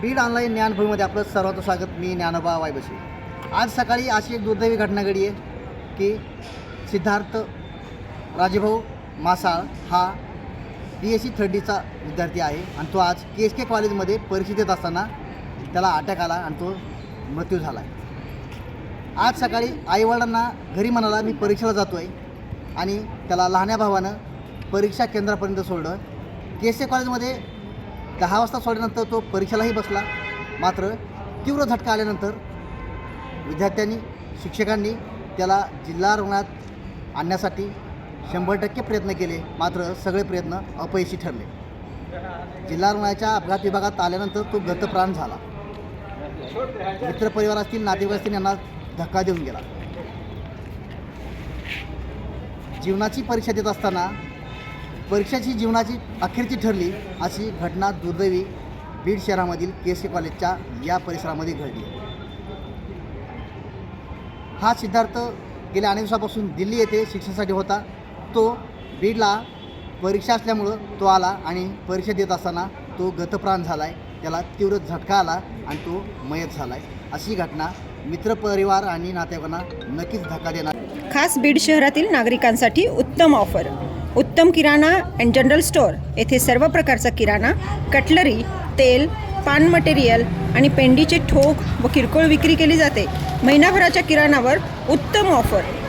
Beed online ज्ञानभूमीमध्ये आपलं सर्वांचं स्वागत. मी ज्ञानोबा वायबशी. आज सकाळी अशी एक दुर्दैवी घटना घडली आहे की सिद्धार्थ राजेभाऊ मासाळ हा बी एस सी थर्ड डीचा विद्यार्थी आहे आणि तो आज के एस के कॉलेजमध्ये परीक्षा देत असताना त्याला अटॅक आला आणि तो मृत्यू झाला. आज सकाळी आईवडिलांना घरी म्हणाला मी परीक्षेला जातो आहे आणि त्याला लहान्या भावानं परीक्षा केंद्रापर्यंत सोडलं. के एस के कॉलेजमध्ये दहा वाजता सोडल्यानंतर तो परीक्षेलाही बसला. मात्र तीव्र झटका आल्यानंतर विद्यार्थ्यांनी शिक्षकांनी त्याला जिल्हा रुग्णात आणण्यासाठी शंभर टक्के प्रयत्न केले मात्र सगळे प्रयत्न अपयशी ठरले. जिल्हा रुग्णाच्या अपघात विभागात आल्यानंतर तो गतप्राण झाला. मित्रपरिवारातील नातेवाईक असतील यांना धक्का देऊन गेला. जीवनाची परीक्षा देत असताना परीक्षाची जीवनाची अखेरची ठरली अशी घटना दुर्दैवी बीड शहरामधील के एस कॉलेजच्या या परिसरामध्ये घडली. हा सिद्धार्थ गेल्या अनेक दिवसापासून दिल्ली येथे शिक्षणासाठी होता. तो बीडला परीक्षा असल्यामुळं तो आला आणि परीक्षा देत असताना तो गतप्राण झाला आहे त्याला तीव्र झटका आला आणि तो मयत झाला आहे अशी घटना मित्रपरिवार आणि नातेवाईकांना नक्कीच धक्का देणार. खास बीड शहरातील नागरिकांसाठी उत्तम ऑफर. उत्तम किराणा अँड जनरल स्टोअर येथे सर्व प्रकारचा किराणा कटलरी तेल पान मटेरियल आणि पेंडीचे ठोक व किरकोळ विक्री केली जाते. महिनाभराच्या किराणावर उत्तम ऑफर.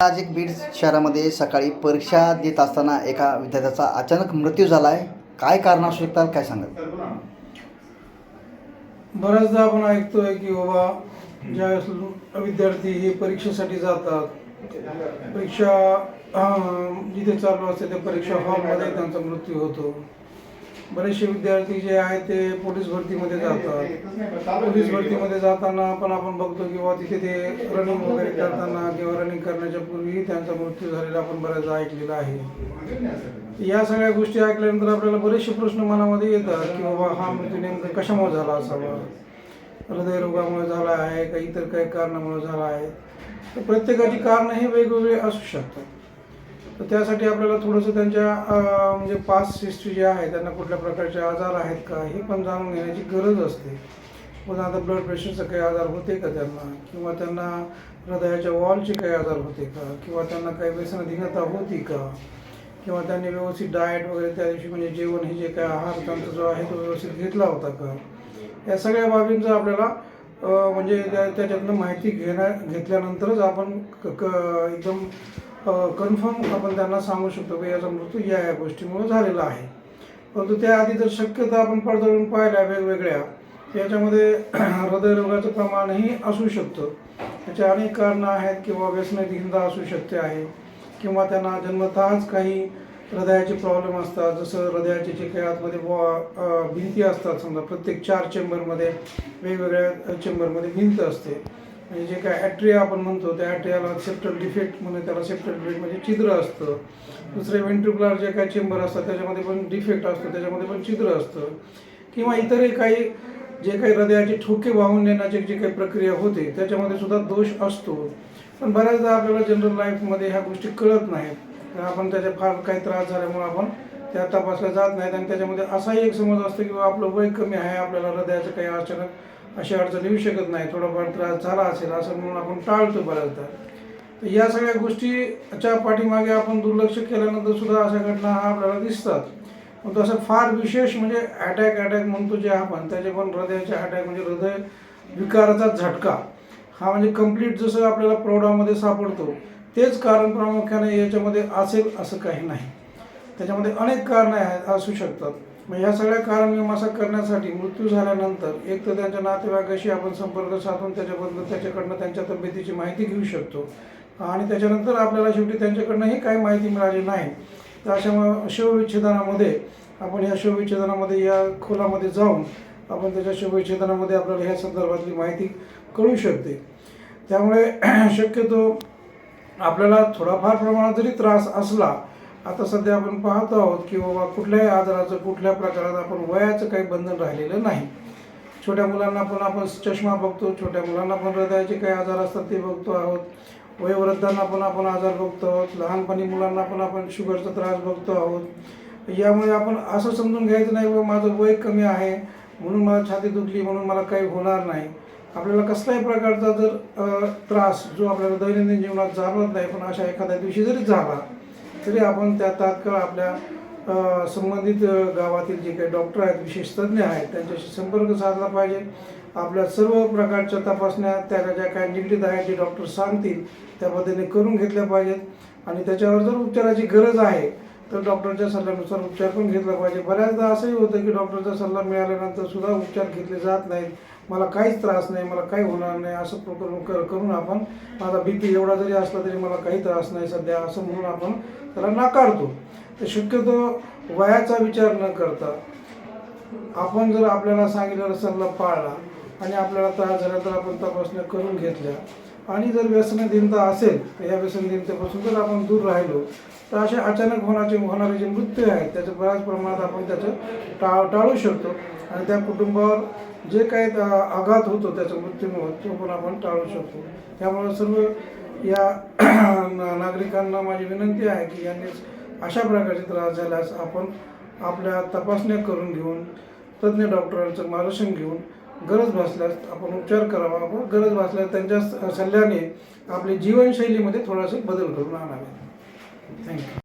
आज एक बीड शहरामध्ये सकाळी परीक्षा देत असताना एका विद्यार्थ्याचा अचानक मृत्यू झाला आहे काय कारण असू शकतात? काय सांगत बऱ्याचदा आपण ऐकतोय की बाबा ज्यावेळेस विद्यार्थी हे परीक्षेसाठी जातात परीक्षा जिथे चालू असते त्या परीक्षा हॉलमध्ये त्यांचा मृत्यू होतो. बरेचसे विद्यार्थी जे आहेत ते पोलीस भरतीमध्ये जातात. पोलीस भरतीमध्ये जाताना पण आपण बघतो किंवा तिथे ते रनिंग वगैरे करताना किंवा रनिंग करण्याच्या पूर्वी त्यांचा मृत्यू झालेला आपण बऱ्याचदा ऐकलेला आहे. या सगळ्या गोष्टी ऐकल्यानंतर आपल्याला बरेचसे प्रश्न मनामध्ये येतात की बाबा हा मृत्यू नेमका कशामुळे झाला असावा? हृदयरोगामुळे झाला आहे का इतर काही कारणामुळे झाला आहे? तर प्रत्येकाची कारणं हे वेगवेगळी असू शकतात. तर त्यासाठी आपल्याला थोडंसं त्यांच्या म्हणजे पास्ट हिस्ट्री जे आहे त्यांना कुठल्या प्रकारचे आजार आहेत का हे पण जाणून घेण्याची गरज असते. उदाहरणार्थ ब्लड प्रेशरचं काही आजार होते का त्यांना? किंवा त्यांना हृदयाच्या वॉलचे काही आजार होते का? किंवा त्यांना काही व्यसनाधीनता होती का? किंवा त्यांनी व्यवस्थित डाएट वगैरे त्या दिवशी म्हणजे जेवण हे जे काही आहार त्यांचा जो आहे तो व्यवस्थित घेतला होता का? या सगळ्या बाबींचं आपल्याला म्हणजे त्या त्याच्यातनं माहिती घेण्या घेतल्यानंतरच आपण क क- एकदम कन्फर्म आपण त्यांना सांगू शकतो की याचा मृत्यू या या गोष्टीमुळे झालेला आहे. परंतु त्याआधी जर शक्यता आपण पडताळून पाहिल्या वेगवेगळ्या याच्यामध्ये हृदयरोगाचं प्रमाणही असू शकतं. त्याचे अनेक कारणं आहेत किंवा व्यसनाधीनता असू शकते आहे किंवा त्यांना जन्मतःच काही हृदयाचे प्रॉब्लेम असतात. जसं हृदयाचे जे काही आतमध्ये व भिंती असतात समजा प्रत्येक चार चेंबरमध्ये वेगवेगळ्या चेंबरमध्ये भिंत असते. म्हणजे जे काय ॲट्रिया आपण म्हणतो त्या ॲट्रियाला सेप्टल डिफेक्ट म्हणजे त्याला सेप्टल डिफेक्ट म्हणजे छिद्र असतं. दुसरे वेंट्रिकुलर जे काय चेंबर असतात त्याच्यामध्ये पण डिफेक्ट असतो त्याच्यामध्ये पण छिद्र असतं. किंवा इतरही काही जे काही हृदयाचे ठोके वाहून नेण्याची जी काही प्रक्रिया होते त्याच्यामध्ये सुद्धा दोष असतो. पण बऱ्याचदा आपल्याला जनरल लाईफमध्ये ह्या गोष्टी कळत नाहीत. आपण त्याच्या फार काही त्रास झाल्यामुळे आपण त्या तपासल्या जात नाहीत. आणि त्याच्यामध्ये असाही एक समज असतो की आपलं वय कमी आहे आपल्याला हृदयाचं काही अचानक अशी अडचण येऊ शकत नाही. थोडाफार त्रास झाला असेल असं म्हणून आपण टाळतो बऱ्याचदा. तर या सगळ्या गोष्टीच्या पाठीमागे आपण दुर्लक्ष केल्यानंतर सुद्धा अशा घटना हा आपल्याला दिसतात. पण तसं फार विशेष म्हणजे अटॅक अटॅक म्हणतो जे आपण त्याचे पण हृदयाचे अटॅक म्हणजे हृदय विकाराचा झटका. हा म्हणजे कंप्लीट जसं आपल्याला प्रौढामध्ये सापडतो तेच कारण प्रामुख्याने याच्यामध्ये असेल असं काही नाही. त्याच्यामध्ये अनेक कारणं आहेत असू शकतात. मग या सगळ्या कारण मीमांसा करण्यासाठी मृत्यू झाल्यानंतर एक तर त्यांच्या नातेवाईकाशी आपण संपर्क साधून त्याच्याबद्दल त्याच्याकडनं त्यांच्या तब्येतीची माहिती घेऊ शकतो. आणि त्याच्यानंतर आपल्याला शेवटी त्यांच्याकडनंही काही माहिती मिळाली नाही. तर अशा शवविच्छेदनामध्ये आपण या शवविच्छेदनामध्ये या खोलामध्ये जाऊन आपण त्याच्या शवविच्छेदनामध्ये आपल्याला ह्या संदर्भातली माहिती कळू शकते. त्यामुळे शक्यतो आपल्याला थोडाफार प्रमाणात जरी त्रास असला आता सध्या आपण पाहतो आहोत की बाबा कुठल्याही आजाराचं कुठल्या प्रकारात आपण वयाचं काही बंधन राहिलेलं नाही. छोट्या मुलांना पण आपण चष्मा बघतो छोट्या मुलांना पण हृदयाचे काही आजार असतात ते बघतो आहोत. वयोवृद्धांना पण आपण आजार बघतो आहोत. लहानपणी मुलांना पण आपण शुगरचा त्रास बघतो आहोत. यामुळे आपण असं समजून घ्यायचं नाही बाबा माझं वय कमी आहे म्हणून मला छाती दुखली म्हणून मला काही होणार नाही. आपल्याला कसल्याही प्रकारचा जर त्रास जो आपल्याला दैनंदिन जीवनात जाणवत नाही पण अशा एखाद्या दिवशी जरी झाला तरी आपण त्या तात्काळ आपल्या संबंधित गावातील जे काही डॉक्टर आहेत विशेष तज्ज्ञ आहेत त्यांच्याशी संपर्क साधला पाहिजे. आपल्या सर्व प्रकारच्या तपासण्या त्या ज्या काही निगडीत आहेत जे डॉक्टर सांगतील त्या पद्धतीने करून घेतल्या पाहिजेत. आणि त्याच्यावर जर उपचाराची गरज आहे तर डॉक्टरच्या सल्ल्यानुसार उपचार पण घेतला पाहिजे. बऱ्याचदा असंही होतं की डॉक्टरचा सल्ला मिळाल्यानंतर सुद्धा उपचार घेतले जात नाहीत. मला काहीच त्रास नाही मला काही होणार नाही असं प्रकरण कर करून आपण माझा बी पी एवढा जरी असला तरी मला काही त्रास नाही सध्या असं म्हणून आपण त्याला नाकारतो. तर शक्यतो वयाचा विचार न करता आपण जर आपल्याला सांगितलेला सल्ला पाळला आणि आपल्याला त्रास झाला तर आपण तपासण्या करून घेतल्या आणि जर व्यसनधीनता असेल तर या व्यसनधीनतेपासून जर आपण दूर राहिलो तर असे अचानक होण्याचे होणारे जे मृत्यू आहेत त्याचं बऱ्याच प्रमाणात आपण त्याचं टाळ टाळू शकतो. आणि त्या कुटुंबावर जे काही आघात होतो त्याचा मृत्यूमुळे तो पण आपण टाळू शकतो. त्यामुळे सर्व या ना- नागरिकांना माझी विनंती आहे की यांनी अशा प्रकारचे त्रास झाल्यास आपण आपल्या तपासण्या करून घेऊन तज्ज्ञ डॉक्टरांचं मार्गदर्शन घेऊन गरज भासल्यास आपण उपचार करावा व गरज भासल्यास त्यांच्या सल्ल्याने आपली जीवनशैलीमध्ये थोडासा बदल करून आणावे. थँक्यू